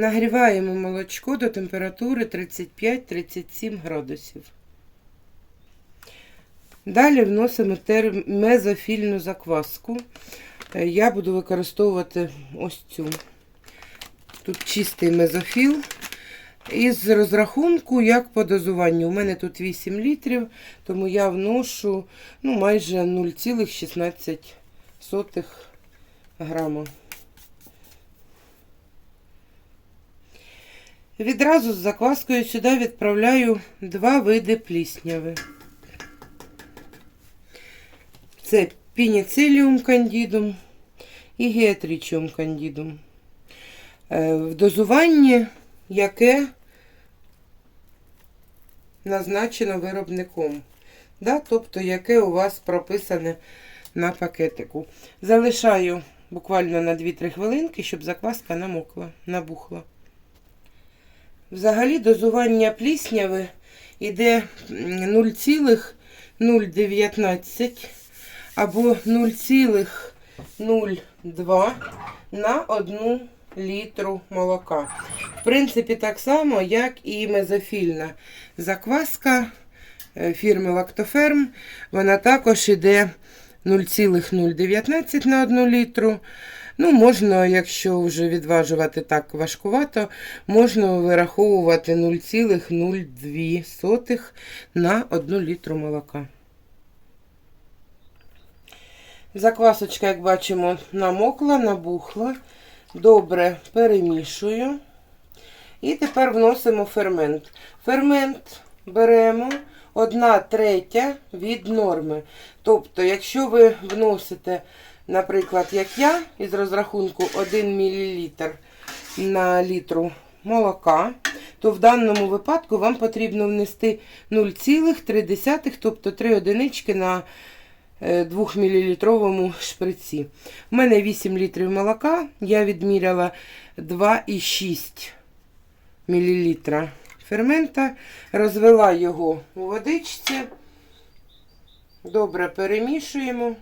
Нагріваємо молочко до температури 35-37 градусів. Далі вносимо мезофільну закваску. Е, Я буду використовувати ось цю. Тут чистий мезофіл. Із розрахунку, як по дозуванню. У мене тут 8 літрів, тому я вношу ну, майже 0,16 грама. Відразу з закваскою сюди відправляю два види плісняви. Це пініциліум кандідум і геатрічіум кандідум. Е, В дозуванні, яке назначено виробником. Да? Тобто, яке у вас прописане на пакетику. Залишаю буквально на 2-3 хвилинки, щоб закваска намокла, набухла. Взагалі дозування плісняви йде 0,019 або 0,02 на 1 літру молока. В принципі, так само, як і мезофільна закваска е, фірми Лактоферм. Вона також йде 0,019 на 1 літру. Ну, можна, якщо вже відважувати так важкувато, можна вираховувати 0,02 на 1 літру молока. Заквасочка, як бачимо, намокла, набухла. Добре перемішую. І тепер вносимо фермент. Фермент беремо 1 третя від норми. Тобто, якщо ви вносите, наприклад, як я, із розрахунку 1 мл на літру молока, то в даному випадку вам потрібно внести 0,3, тобто 3 одинички на 2-мл шприці. У мене 8 літрів молока, я відміряла 2,6 мл фермента, розвела його у водичці, добре перемішуємо.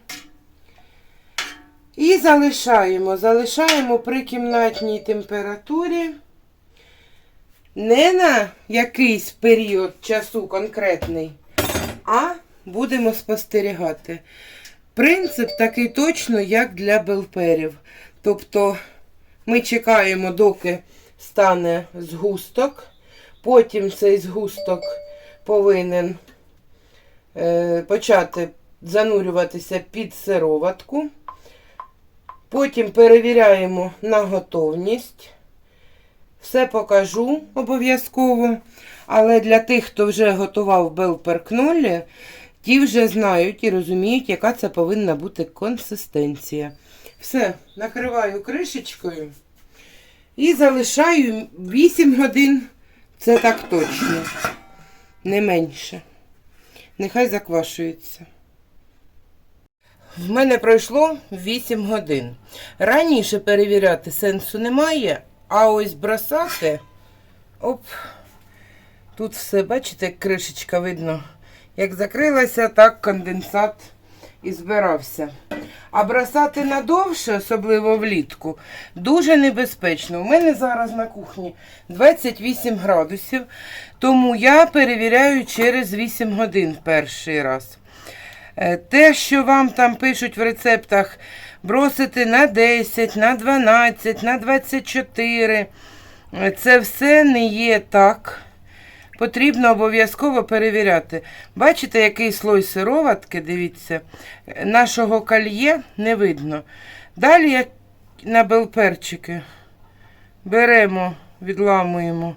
І залишаємо. Залишаємо при кімнатній температурі не на якийсь період часу конкретний, а будемо спостерігати. Принцип такий точно, як для белперів. Тобто ми чекаємо, доки стане згусток. Потім цей згусток повинен е, почати занурюватися під сироватку. Потім перевіряємо на готовність. Все покажу обов'язково. Але для тих, хто вже готував белпер кнолі, ті вже знають і розуміють, яка це повинна бути консистенція. Все, накриваю кришечкою і залишаю 8 годин. Це так точно. Не менше. Нехай заквашується. В мене пройшло 8 годин. Раніше перевіряти сенсу немає, а ось бросати. Оп. Тут все, бачите, як кришечка видно. Як закрилася, так конденсат і збирався. А бросати надовше, особливо влітку, дуже небезпечно. У мене зараз на кухні 28 градусів, тому я перевіряю через 8 годин перший раз. Е, Те, що вам там пишуть в рецептах, бросити на 10, на 12, на 24, е, це все не є так. Потрібно обов'язково перевіряти. Бачите, який слой сироватки, дивіться, нашого кальє не видно. Далі як на белперчики беремо, відламуємо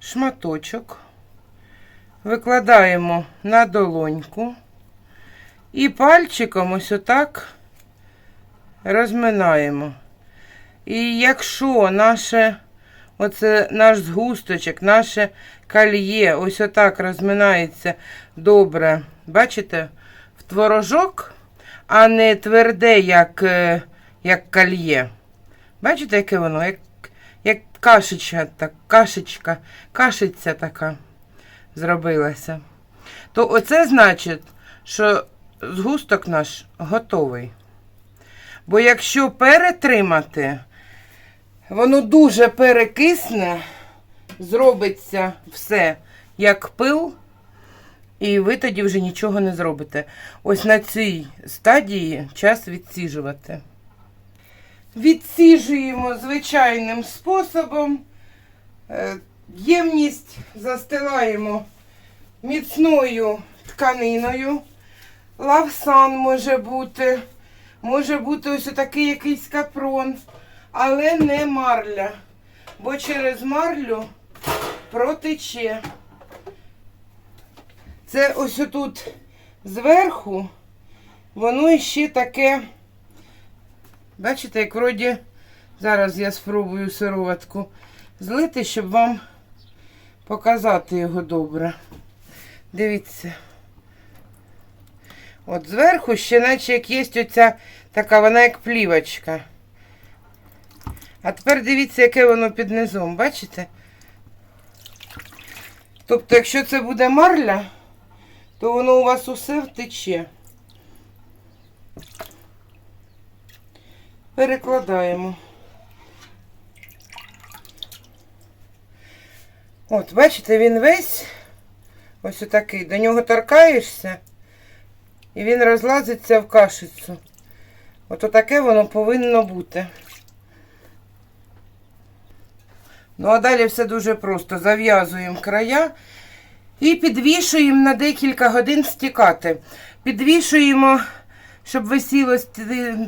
шматочок, викладаємо на долоньку і пальчиком ось отак розминаємо. І якщо наше Оце наш згусточок, наше кальє. Ось отак розминається добре. Бачите? В творожок, а не тверде, як е, як кальє. Бачите, яке воно? Як як кашечка, так, кашечка, кашиця така зробилася. То оце значить, що згусток наш готовий. Бо якщо перетримати, Воно дуже перекисне, зробиться все як пил, і ви тоді вже нічого не зробите. Ось на цій стадії час відсіжувати. Відсіжуємо звичайним способом. Е, Ємність застилаємо міцною тканиною. Лавсан може бути. Може бути ось такий якийсь капрон, але не марля. Бо через марлю протече. Це ось отут зверху, воно ще таке. Бачите, як вроді, зараз я спробую сироватку злити, щоб вам показати його добре. Дивіться. От зверху ще наче як є оця така, вона як плівочка. А тепер дивіться, яке воно під низом, бачите? Тобто, якщо це буде марля, то воно у вас усе втече. Перекладаємо. От, бачите, він весь ось отакий. До нього торкаєшся, і він розлазиться в кашицю. От отаке воно повинно бути. Ну, а далі все дуже просто. Зав'язуємо края і підвішуємо на декілька годин стікати. Підвішуємо, щоб висіло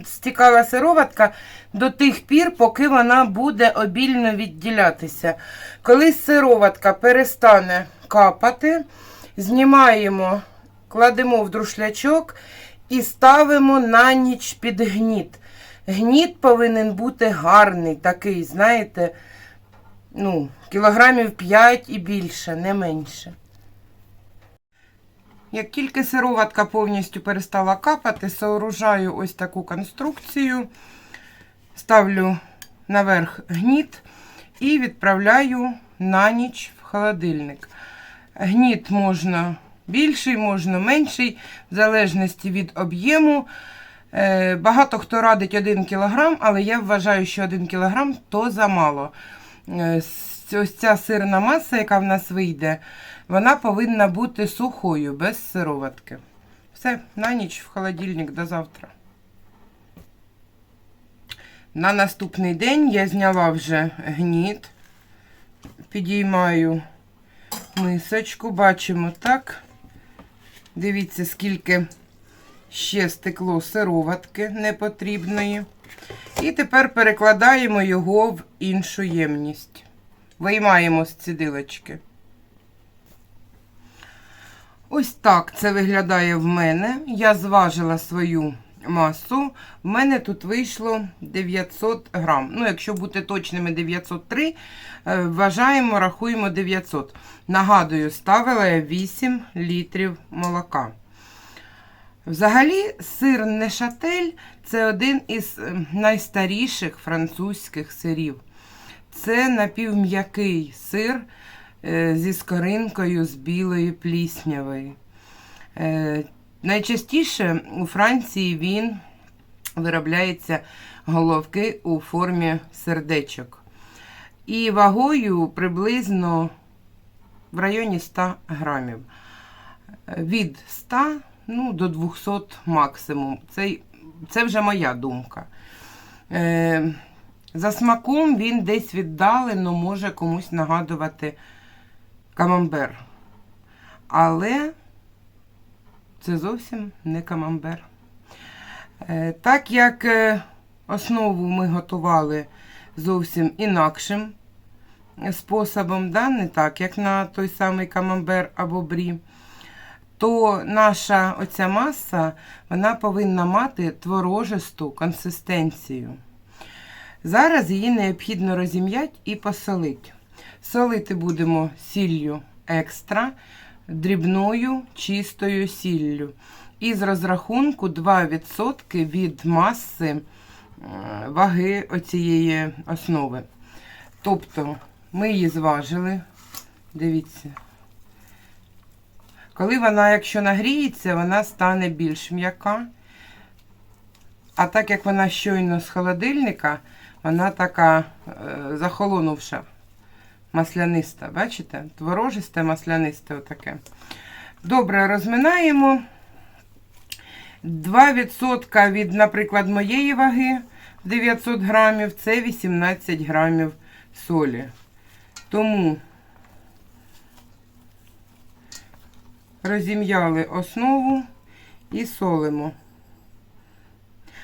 стікала сироватка до тих пір, поки вона буде обільно відділятися. Коли сироватка перестане капати, знімаємо, кладемо в друшлячок і ставимо на ніч під гніт. Гніт повинен бути гарний, такий, знаєте, ну, кілограмів 5 і більше, не менше. Як тільки сироватка повністю перестала капати, сооружаю ось таку конструкцію, ставлю наверх гніт і відправляю на ніч в холодильник. Гніт можна більший, можна менший, в залежності від об'єму. Е, Багато хто радить 1 кг, але я вважаю, що 1 кг то замало. Е, Ось ця сирна маса, яка в нас вийде, вона повинна бути сухою, без сироватки. Все, на ніч в холодильник до завтра. На наступний день я зняла вже гніт, підіймаю мисочку, бачимо так. Дивіться, скільки ще стекло сироватки непотрібної. І тепер перекладаємо його в іншу ємність. Виймаємо з цідилочки. Ось так це виглядає в мене. Я зважила свою масу. В мене тут вийшло 900 грам. Ну, якщо бути точними, 903, е, вважаємо, рахуємо 900. Нагадую, ставила я 8 літрів молока. Взагалі, сир Нешатель це один із е, найстаріших французьких сирів. Це напівм'який сир е, зі скоринкою з білої пліснявої. Е, Найчастіше у Франції він виробляється головки у формі сердечок. І вагою приблизно в районі 100 грамів. Від 100 ну, до 200 максимум. Це, це вже моя думка. Е, за смаком він десь віддалено може комусь нагадувати камамбер. Але це зовсім не камамбер. Е, так як е, основу ми готували зовсім інакшим способом, да? не так, як на той самий камамбер або брі, то наша оця маса вона повинна мати творожисту консистенцію. Зараз її необхідно розім'яти і посолити. Солити будемо сіллю екстра, дрібною чистою сіллю. Із розрахунку 2% від маси е, ваги оцієї основи. Тобто ми її зважили. Дивіться. Коли вона, якщо нагріється, вона стане більш м'яка. А так як вона щойно з холодильника, Вона така е, захолонувша, масляниста. Бачите? Творожисте, маслянисте отаке. Добре, розминаємо. 2% від, наприклад, моєї ваги 900 грамів це 18 грамів солі. Тому розім'яли основу і солимо.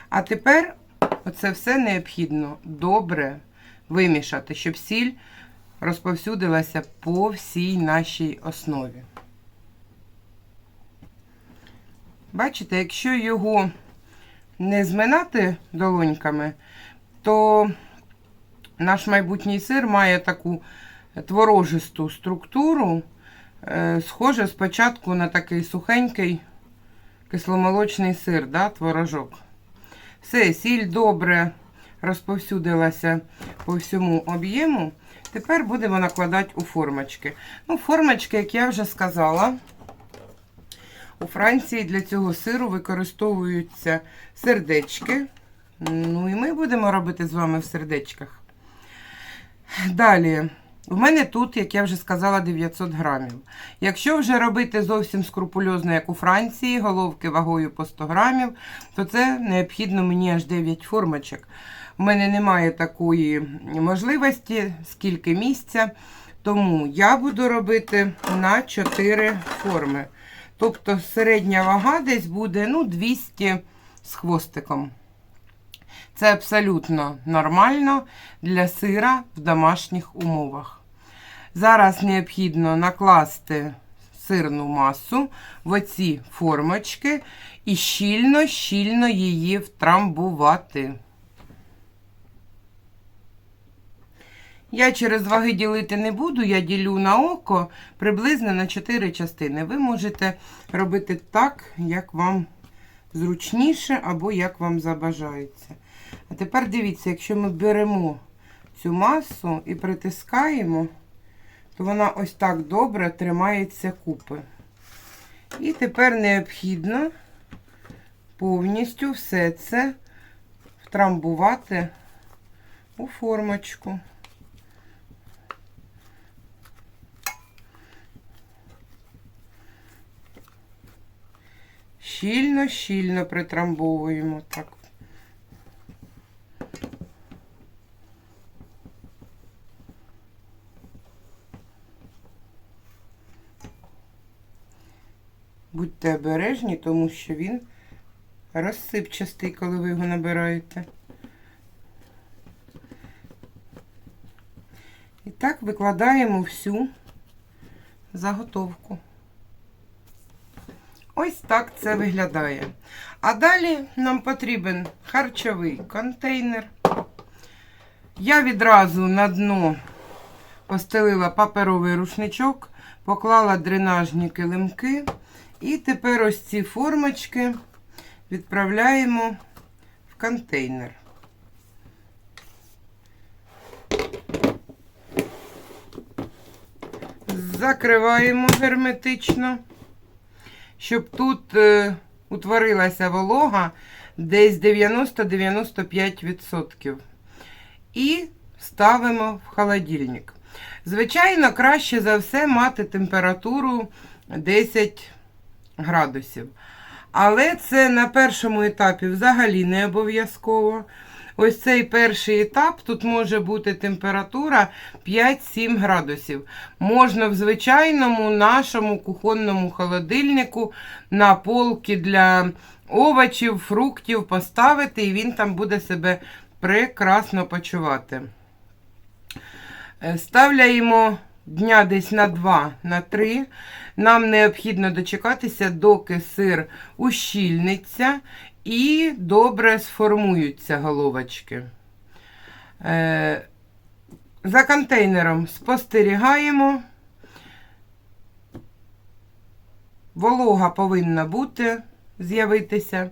А тепер оце все необхідно добре вимішати, щоб сіль розповсюдилася по всій нашій основі. Бачите, якщо його не зминати долоньками, то наш майбутній сир має таку творожисту структуру, е, схоже спочатку на такий сухенький кисломолочний сир, да, творожок. Все, сіль добре розповсюдилася по всьому об'єму. Тепер будемо накладати у формочки. Ну, формочки, як я вже сказала, у Франції для цього сиру використовуються сердечки. Ну і ми будемо робити з вами в сердечках. Далі, в мене тут, як я вже сказала, 900 грамів. Якщо вже робити зовсім скрупульозно, як у Франції, головки вагою по 100 грамів, то це необхідно мені аж 9 формочок. У мене немає такої можливості, скільки місця. Тому я буду робити на 4 форми. Тобто середня вага десь буде ну, 200 з хвостиком. Це абсолютно нормально для сира в домашніх умовах. Зараз необхідно накласти сирну масу в оці формочки і щільно-щільно її втрамбувати. Я через ваги ділити не буду, я ділю на око приблизно на 4 частини. Ви можете робити так, як вам зручніше або як вам забажається. А тепер дивіться, якщо ми беремо цю масу і притискаємо, то вона ось так добре тримається купи. І тепер необхідно повністю все це втрамбувати у формочку. Щільно-щільно притрамбовуємо так. Будьте обережні, тому що він розсипчастий, коли ви його набираєте. І так викладаємо всю заготовку. Ось так це виглядає. А далі нам потрібен харчовий контейнер. Я відразу на дно постелила паперовий рушничок, поклала дренажні килимки. І тепер ось ці формочки відправляємо в контейнер. Закриваємо герметично щоб тут е, утворилася волога десь 90-95%. І ставимо в холодильник. Звичайно, краще за все мати температуру 10 градусів. Але це на першому етапі взагалі не обов'язково. Ось цей перший етап, тут може бути температура 5-7 градусів. Можна в звичайному нашому кухонному холодильнику на полки для овочів, фруктів поставити, і він там буде себе прекрасно почувати. Е, Ставляємо дня десь на 2 на 3. Нам необхідно дочекатися, доки сир ущільниться і добре сформуються головочки. Е, За контейнером спостерігаємо. Волога повинна бути, з'явитися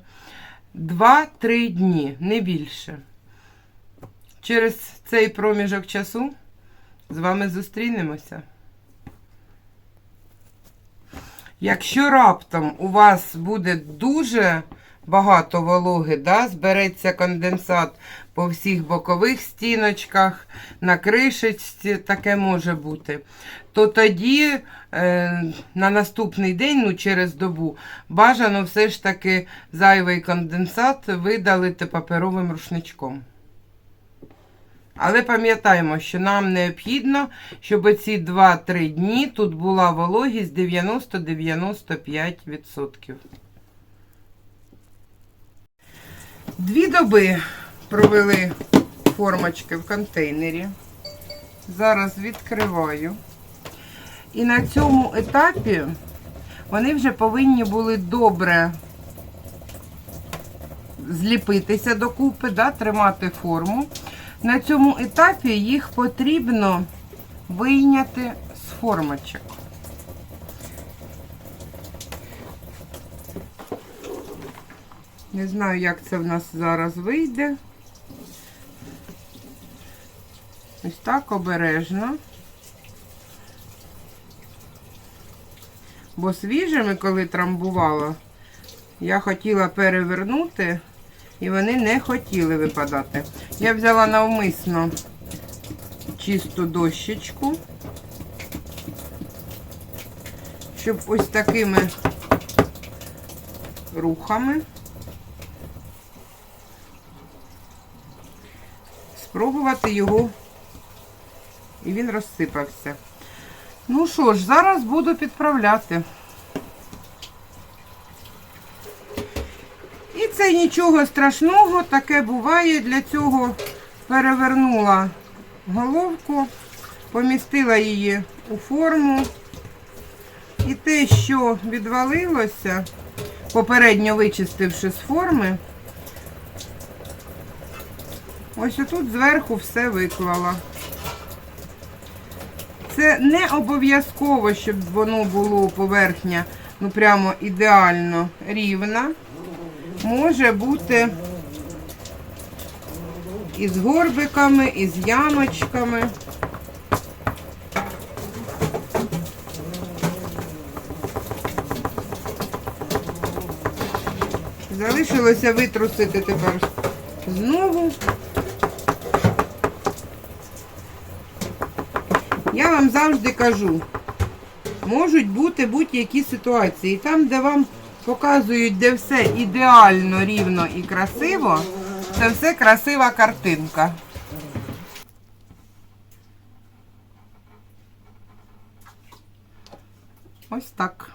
2-3 дні, не більше. Через цей проміжок часу з вами зустрінемося. Якщо раптом у вас буде дуже багато вологи, да, збереться конденсат по всіх бокових стіночках, на кришечці, таке може бути. То тоді е, на наступний день, ну через добу, бажано все ж таки зайвий конденсат видалити паперовим рушничком. Але пам'ятаємо, що нам необхідно, щоб ці 2-3 дні тут була вологість 90-95%. Дві доби провели формочки в контейнері. Зараз відкриваю. І на цьому етапі вони вже повинні були добре зліпитися докупи, да, тримати форму. На цьому етапі їх потрібно вийняти з формочок. Не знаю, як це в нас зараз вийде. Ось так обережно. Бо свіжими, коли трамбувала, я хотіла перевернути, і вони не хотіли випадати. Я взяла навмисно чисту дощечку, щоб ось такими рухами спробувати його, і він розсипався. Ну що ж, зараз буду підправляти. І нічого страшного, таке буває. Для цього перевернула головку, помістила її у форму. І те, що відвалилося, попередньо вичистивши з форми, ось отут зверху все виклала. Це не обов'язково, щоб воно було поверхня, ну прямо ідеально рівна. Може бути із горбиками, із ямочками. Залишилося витрусити тепер знову. Я вам завжди кажу, можуть бути будь-які ситуації. Там, де вам показують, де все ідеально, рівно і красиво, це все красива картинка. Ось так.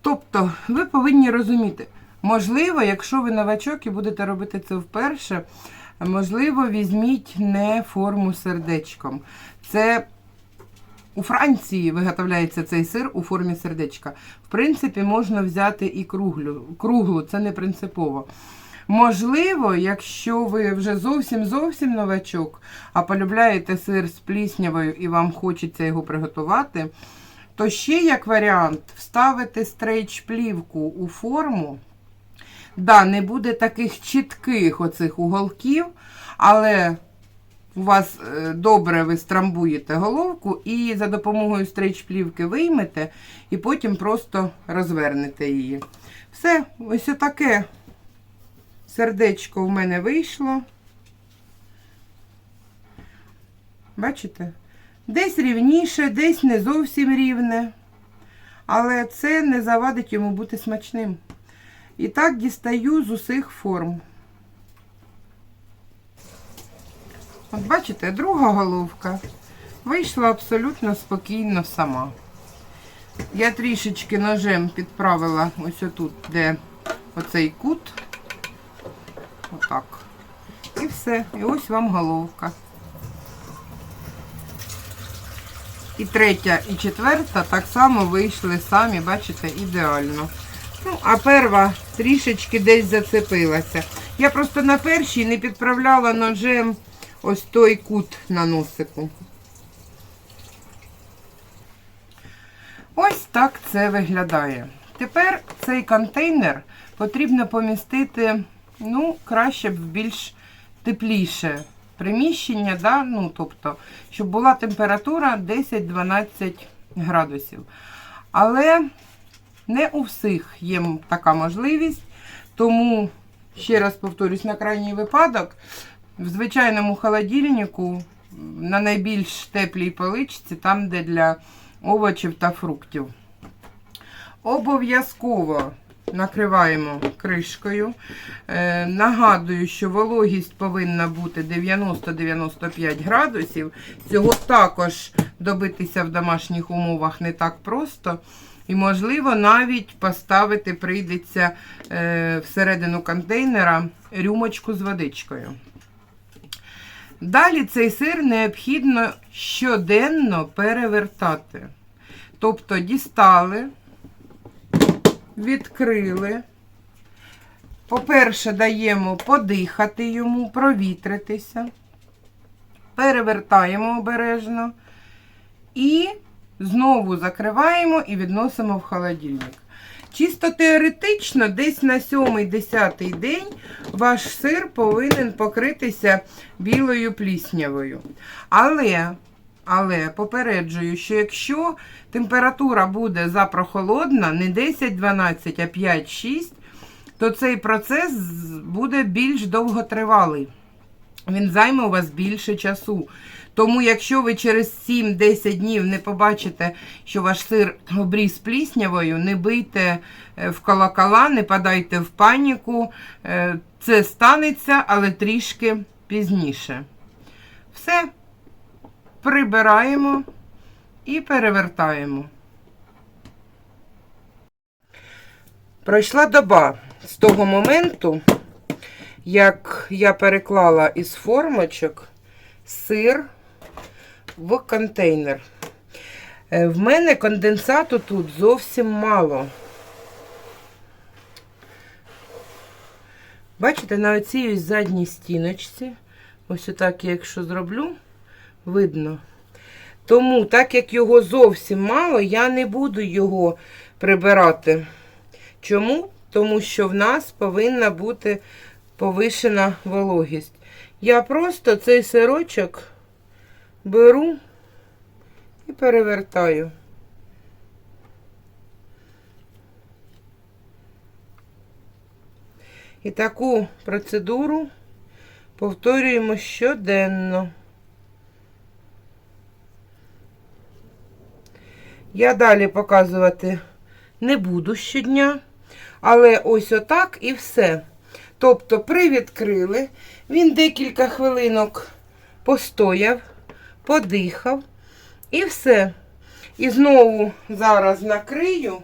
Тобто, ви повинні розуміти, можливо, якщо ви новачок і будете робити це вперше, можливо, візьміть не форму сердечком. Це у Франції виготовляється цей сир у формі сердечка. В принципі, можна взяти і круглу, круглу це не принципово. Можливо, якщо ви вже зовсім зовсім новачок, а полюбляєте сир з пліснявою і вам хочеться його приготувати, то ще як варіант вставити стрейч-плівку у форму. Да, не буде таких чітких оцих уголків, але у вас е, добре ви страмбуєте головку і за допомогою стрейч-плівки виймете, і потім просто розвернете її. Все, ось таке сердечко в мене вийшло. Бачите? Десь рівніше, десь не зовсім рівне. Але це не завадить йому бути смачним. І так дістаю з усіх форм. От бачите, друга головка вийшла абсолютно спокійно сама. Я трішечки ножем підправила ось отут, де оцей кут. Отак. І все. І ось вам головка. І третя, і четверта так само вийшли самі, бачите, ідеально. Ну, а перва трішечки десь зацепилася. Я просто на першій не підправляла ножем ось той кут на носику. Ось так це виглядає. Тепер цей контейнер потрібно помістити, ну, краще б в більш тепліше приміщення, да? ну, тобто, щоб була температура 10-12 градусів. Але не у всіх є така можливість, Тому, ще раз повторюсь, на крайній випадок, в звичайному холодильнику на найбільш теплій поличці, там, де для овочів та фруктів. Обов'язково накриваємо кришкою. Е, нагадую, що вологість повинна бути 90-95 градусів. Цього також добитися в домашніх умовах не так просто. І, можливо, навіть поставити прийдеться е, всередину контейнера рюмочку з водичкою. Далі цей сир необхідно щоденно перевертати. Тобто дістали, відкрили. По-перше, даємо подихати йому, провітритися. Перевертаємо обережно. І знову закриваємо і відносимо в холодильник. Чисто теоретично, десь на 7-10 день ваш сир повинен покритися білою пліснявою. Але, але попереджую, що якщо температура буде запрохолодна, не 10-12, а 5-6, то цей процес буде більш довготривалий. Він займе у вас більше часу. Тому, якщо ви через 7-10 днів не побачите, що ваш сир обріз пліснявою, не бийте е, в колокола, не падайте в паніку. Е, Це станеться, але трішки пізніше. Все прибираємо і перевертаємо. Пройшла доба з того моменту, як я переклала із формочок сир в контейнер. Е, В мене конденсату тут зовсім мало. Бачите, на оцій ось задній стіночці, ось отак, я якщо зроблю, видно. Тому, так як його зовсім мало, я не буду його прибирати. Чому? Тому що в нас повинна бути повишена вологість. Я просто цей сирочок беру і перевертаю. І таку процедуру повторюємо щоденно. Я далі показувати не буду щодня, але ось отак і все. Тобто привідкрили, він декілька хвилинок постояв, подихав і все. І знову зараз накрию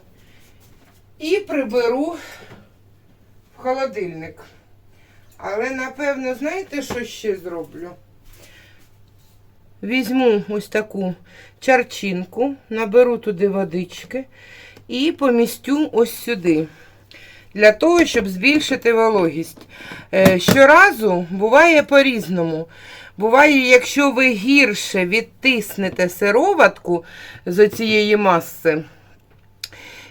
і приберу в холодильник. Але, напевно, знаєте, що ще зроблю? Візьму ось таку чарчинку, наберу туди водички і помістю ось сюди. Для того, щоб збільшити вологість. Е, Щоразу буває по-різному. Буває, якщо ви гірше відтиснете сироватку з цієї маси,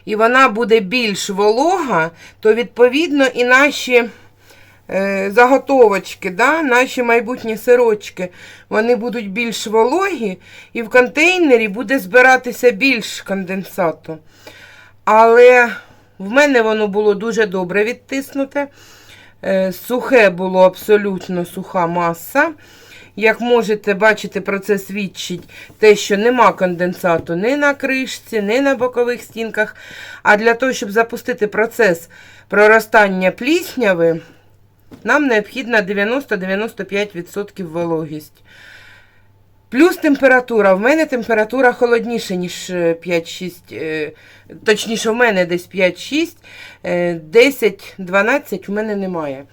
і вона буде більш волога, то відповідно і наші е, заготовочки, да, наші майбутні сирочки, вони будуть більш вологі, і в контейнері буде збиратися більш конденсату. Але в мене воно було дуже добре відтиснуте. Е, Сухе було абсолютно суха маса. Як можете бачити, про це свідчить те, що нема конденсату ні на кришці, ні на бокових стінках. А для того, щоб запустити процес проростання плісняви, нам необхідна 90-95% вологість. Плюс температура. В мене температура холодніша, ніж е, 5-6. е, Точніше, в мене десь 5-6, е, 10-12 в мене немає.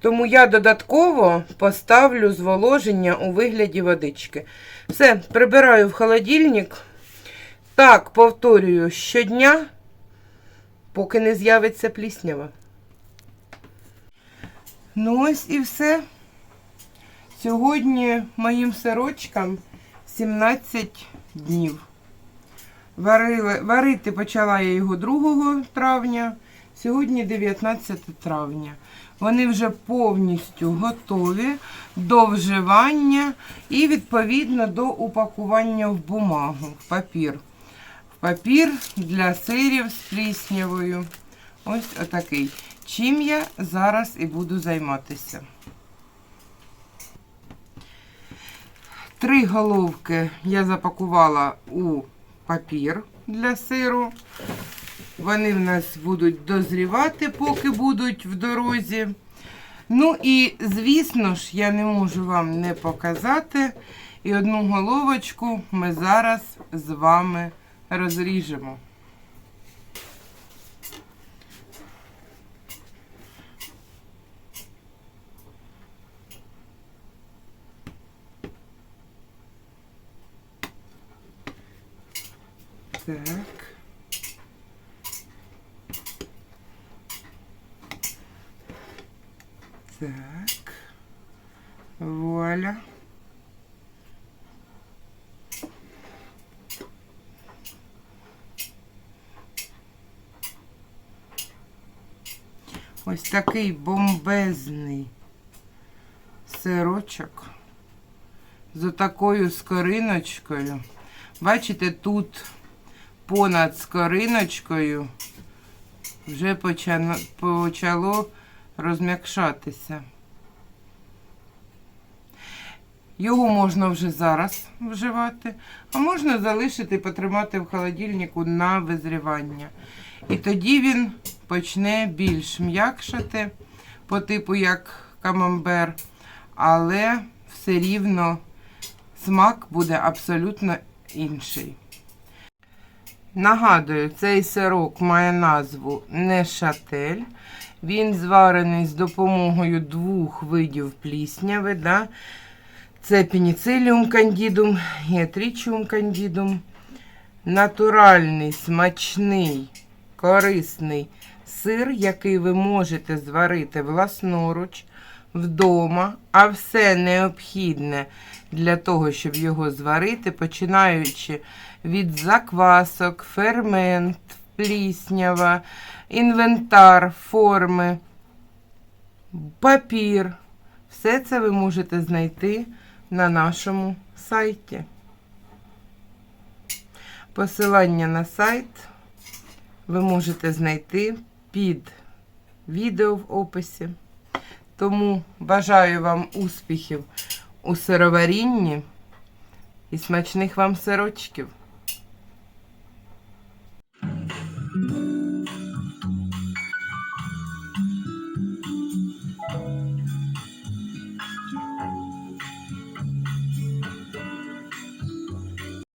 Тому я додатково поставлю зволоження у вигляді водички. Все, прибираю в холодильник. Так, повторюю, щодня, поки не з'явиться пліснява. Ну ось і все. Сьогодні моїм сирочкам 17 днів. Варили, варити почала я його 2 травня, сьогодні 19 травня. Вони вже повністю готові до вживання і відповідно до упакування в бумагу, в папір. В папір для сирів з пліснявою. Ось отакий. Чим я зараз і буду займатися. Три головки я запакувала у папір для сиру. Вони в нас будуть дозрівати, поки будуть в дорозі. Ну і, звісно ж, я не можу вам не показати. І одну головочку ми зараз з вами розріжемо. Так. Так. Вуаля. Ось такий бомбезний сирочок з отакою скориночкою. Бачите, тут понад скориночкою вже почало розм'якшатися. Його можна вже зараз вживати, а можна залишити і потримати в холодильнику на визрівання. І тоді він почне більш м'якшати, по типу як камамбер, але все рівно смак буде абсолютно інший. Нагадую, цей сирок має назву Нешатель. Він зварений з допомогою двох видів плісняви. Да? Це пеніциліум кандідум і етрічіум кандідум. Натуральний, смачний, корисний сир, який ви можете зварити власноруч вдома, а все необхідне для того, щоб його зварити, починаючи від заквасок, фермент, пліснява, інвентар, форми, папір. Все це ви можете знайти на нашому сайті. Посилання на сайт ви можете знайти під відео в описі. Тому бажаю вам успіхів у сироварінні і смачних вам сирочків.